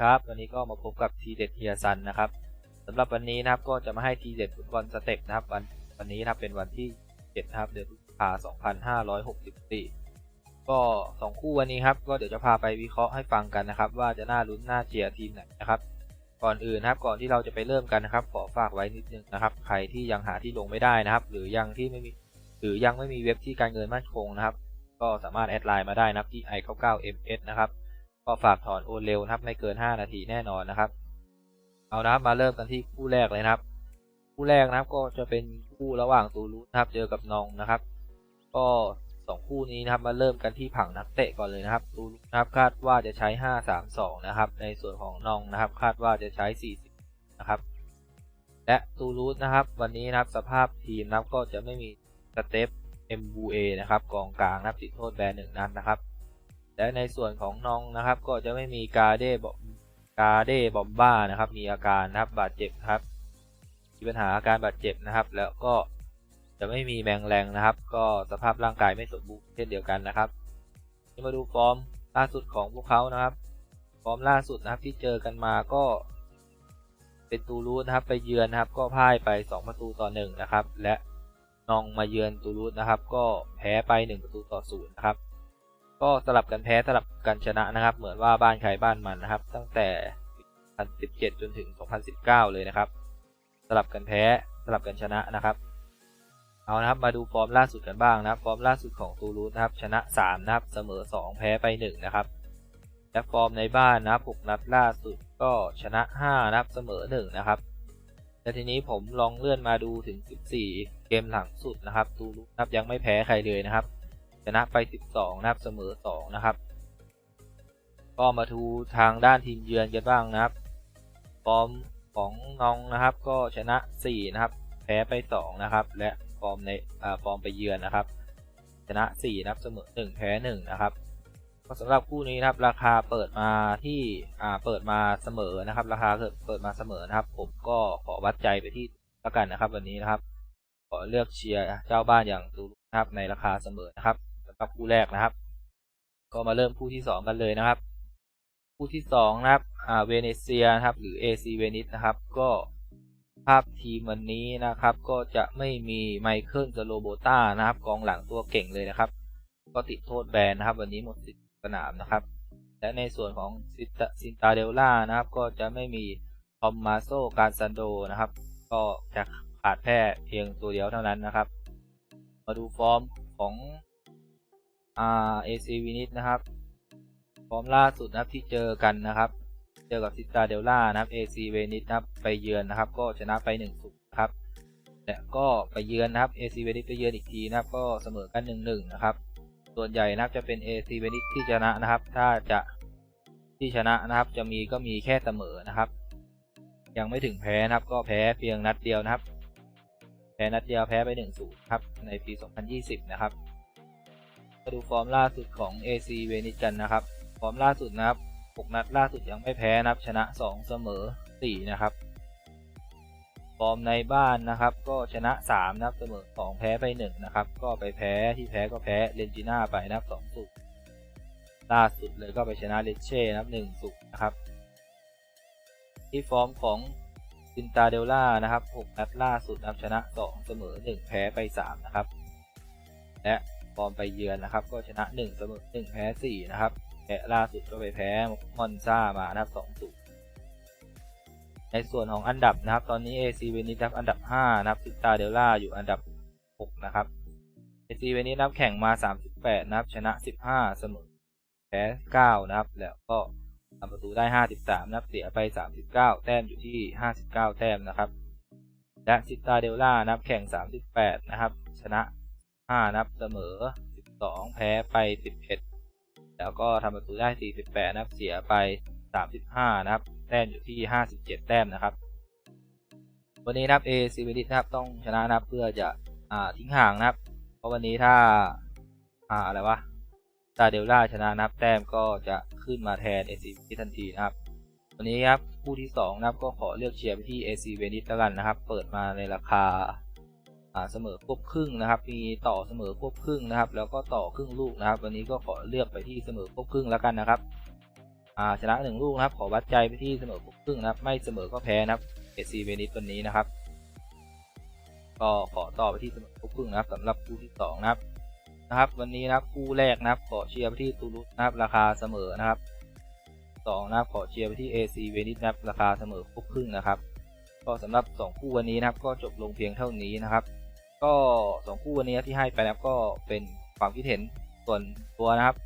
ครับวันนี้ก็มาพบกับทีเด็ดเฮียซันนะครับสำหรับวันนี้นะครับก็จะมาให้ทีเด็ดฟุตบอลสเต็ปนะครับวันวันนี้นะครับเป็นวันที่7นะครับเดือนพฤษภาคม2564 ก็สองคู่วันนี้ครับก็เดี๋ยวจะพาไปวิเคราะห์ให้ฟังกันนะครับ ว่าจะน่าลุ้นน่าเชียร์ทีมไหนนะครับก่อนอื่นนะครับก่อนที่เราจะไปเริ่มกันนะครับ ขอฝากไว้นิดนึงนะครับ ใครที่ยังหาที่ลงไม่ได้นะครับ หรือยังที่ไม่มีหรือยังไม่มีเว็บที่การเงินมั่นคงนะครับ ก็สามารถแอดไลน์มาได้นะครับที่ i99ms นะครับ ก็ฝากถอนโอนเร็วนะครับ ไม่เกิน 5 นาทีแน่นอนนะครับ เอานะครับมาเริ่มกันที่คู่แรกเลยนะครับ คู่แรกนะครับก็จะเป็นคู่ระหว่างตูรุนะครับ เจอกับนองนะครับ ก็สองคู่นี้นะครับมาเริ่มกันที่ผังนักเตะก่อนเลยนะครับตูรุนะครับคาดว่าจะใช้ 5-3-2 นะครับ ในส่วนของนองนะครับ คาดว่าจะใช้ 40 นะครับ และตูรุนะครับ วันนี้นะครับสภาพทีมนะครับก็จะไม่มีสเตป MBA นะครับกองกลางนะครับติดโทษแบนหนึ่งนัดนะครับ และในส่วนของน้องนะครับ ก็จะไม่มีกาเดบกาเดบอมบ้านะครับ มีอาการนะครับบาดเจ็บครับมีปัญหาอาการบาดเจ็บนะครับ แล้วก็จะไม่มีแมงแรงนะครับ ก็สภาพร่างกายไม่สมบูรณ์เช่นเดียวกันนะครับมาดูฟอร์มล่าสุดของพวกเขานะครับ ฟอร์มล่าสุดนะครับที่เจอกันมาก็ เป็นตูรูสนะครับ ไปเยือนนะครับ ก็พ่ายไป 2 ประตูต่อ1นะครับ และนองมาเยือนตูรูสนะครับ ก็แพ้ไป 1 ประตูต่อ0นะครับ ก็สลับกันแพ้สลับกันชนะนะครับ เหมือนว่าบ้านใครบ้านมันนะครับ ตั้งแต่ 2017 จนถึง 2019 เลยนะครับ สลับกันแพ้สลับกันชนะนะครับ เอานะครับมาดูฟอร์มล่าสุดกันบ้างนะครับ ฟอร์มล่าสุดของตูรูสนะครับ ชนะ 3 นะครับ เสมอ 2 แพ้ไป 1 นะครับและฟอร์มในบ้านนะครับ6นัดล่าสุดก็ชนะ 5 นะครับ เสมอ 1 นะครับและทีนี้ผมลองเลื่อนมาดูถึง 14 เกมหลังสุดนะครับตูรูสนะครับยังไม่แพ้ใครเลยนะครับ ชนะไป 12 นะครับ เสมอ 2 นะครับ ก็มาดูทางด้านทีมเยือนกันบ้างนะครับ ฟอร์มของน้องนะครับ ก็ชนะ 4 นะครับ แพ้ไป 2 นะครับ และฟอร์มในฟอร์มไปเยือนนะครับ ชนะ 4 นะครับ เสมอ 1 แพ้ 1 นะครับก็สำหรับคู่นี้นะครับ ราคาเปิดมาที่อ่าเปิดมาเสมอนะครับ ราคาเปิดมาเสมอนะครับ ผมก็ขอวัดใจไปที่ล้วกันนะครับ วันนี้นะครับขอเลือกเชียร์เจ้าบ้านอย่างตูนะครับในราคาเสมอนะครับ สำหรับคู่แรกนะครับ ก็มาเริ่มคู่ที่สองกันเลยนะครับ คู่ที่สองนะครับอ่าเวเนเซียนะครับ หรือ AC เวนิสนะครับ ก็ภาพทีมวันนี้นะครับ ก็จะไม่มีไมเคิลซโลโบต้านะครับกองหลังตัวเก่งเลยนะครับ ก็ติดโทษแบนนะครับ วันนี้หมดสิทธิ์สนามนะครับ และในส่วนของซินตาเดลล่านะครับ ก็จะไม่มีทอมมาโซการซันโดนะครับ ก็จะขาดแค่เพียงตัวเดียวเท่านั้นนะครับ มาดูฟอร์มของ อ่าเอซีวินิสนะครับฟอร์มล่าสุดนะครับที่เจอกันนะครับ เจอกับซิตาเดลล่านะครับเอซีเวนิสนะครับไปเยือนนะครับ ก็ชนะไป1นึ่งศูนย์ครับและก็ไปเยือนนะครับเอซีเวนิสไปเยือนอีกทีนะครับ ก็เสมอกัน1นหนึ่งนะครับ ส่วนใหญ่นะครับจะเป็นเอซีเวนิสที่ชนะนะครับ ถ้าจะที่ชนะนะครับ จะมีก็มีแค่เสมอนะครับ ยังไม่ถึงแพ้นะครับ ก็แพ้เพียงนัดเดียวนะครับ แพ้นัดเดียวแพ้ไป1นศูนย์ครับในปี 2020 นะครับ มาดูฟอร์มล่าสุดของ AC เวนิสกันนะครับ ฟอร์มล่าสุดนะครับ 6 นัดล่าสุดยังไม่แพ้นะครับชนะ 2 เสมอ 4 นะครับ ฟอร์มในบ้านนะครับ ก็ชนะ 3 นะครับเสมอ 2 แพ้ไป 1 นะครับ ก็ไปแพ้ที่แพ้ก็แพ้เลนจิน่าไปนะครับ2สุดล่าสุดเลยก็ไปชนะเลเช่นะครับ1สุดนะครับ ที่ฟอร์มของซินตาเดลล่านะครับ 6 นัดล่าสุดนะครับชนะ 2 เสมอ 1 แพ้ไป 3 นะครับ และ ฟอร์มไปเยือนนะครับ ก็ชนะ1เสมอ1แพ้4นะครับแพ้ล่าสุดก็ไปแพ้มอนซ่ามานะครับ2สุดในส่วนของอันดับนะครับ ตอนนี้ AC เวนิสอันดับ 5 นะครับซิตาเดลล่าอยู่อันดับ 6 นะครับ AC เวนิสนับแข่งมา 38 นะครับ ชนะ 15 เสมอแพ้9นะครับ แล้วก็ทำประตูได้ 53นับ เสียไป 39 แต้มอยู่ที่ 59 แต้มนะครับ และซิตาเดลล่านับแข่ง 38 นะครับ ชนะ 5นับเสมอ12แพ้ไป11แล้วก็ทำประตูได้48นับเสียไป35นะครับ แต้มอยู่ที่57แต้มนะครับ วันนี้นับ A ซีวิลิสนะครับต้องชนะนับเพื่อจะอ่าทิ้งห่างนะครับ เพราะวันนี้ถ้าอ่าอะไรวะซาเดลล่าชนะนับแต้มก็จะขึ้นมาแทน AC เวนิสทันทีนะครับวันนี้ครับคู่ที่2นะครับก็ขอเลือกเชียร์ไปที่ AC เวนิสแล้วกันนะครับ เปิดมาในราคา เสมอควบครึ่งนะครับ มีต่อเสมอควบครึ่งนะครับ แล้วก็ต่อครึ่งลูกนะครับ วันนี้ก็ขอเลือกไปที่เสมอควบครึ่งแล้วกันนะครับอ่าชนะหนึ่งลูกนะครับ ขอวัดใจไปที่เสมอครึ่งนะครับ ไม่เสมอก็แพ้นะครับเอซีเวนิสวันนี้นะครับ ก็ขอต่อไปที่เสมอครึ่งนะครับสำหรับคู่ที่สองนะครับนะครับ วันนี้นะครับคู่แรกนะครับ ขอเชียร์ไปที่ตูรุสนะครับ ราคาเสมอนะครับสองนะครับขอเชียร์ไปที่ AC เวนิสนะครับราคาเสมอครึ่งนะครับ ก็สำหรับสองคู่วันนี้นะครับ ก็จบลงเพียงเท่านี้นะครับ ก็สองคู่วันนี้ที่ให้ไปนะครับก็เป็นความคิดเห็นส่วนตัวนะครับ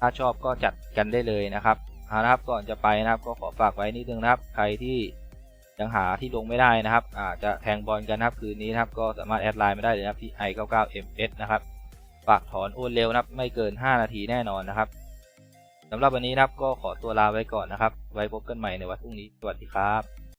ถ้าชอบก็จัดกันได้เลยนะครับเอานะครับก่อนจะไปนะครับก็ขอฝากไว้นิดนึงนะครับ ใครที่ยังหาที่ลงไม่ได้นะครับอาจจะแทงบอลกันนะครับคืนนี้นะครับก็สามารถแอดไลน์มาได้เลยนะครับที่ i99ms นะครับฝากถอนโอนเร็วนะครับ ไม่เกิน 5 นาทีแน่นอนนะครับสำหรับวันนี้นะครับก็ขอตัวลาไว้ก่อนนะครับ ไว้พบกันใหม่ในวันพรุ่งนี้สวัสดีครับ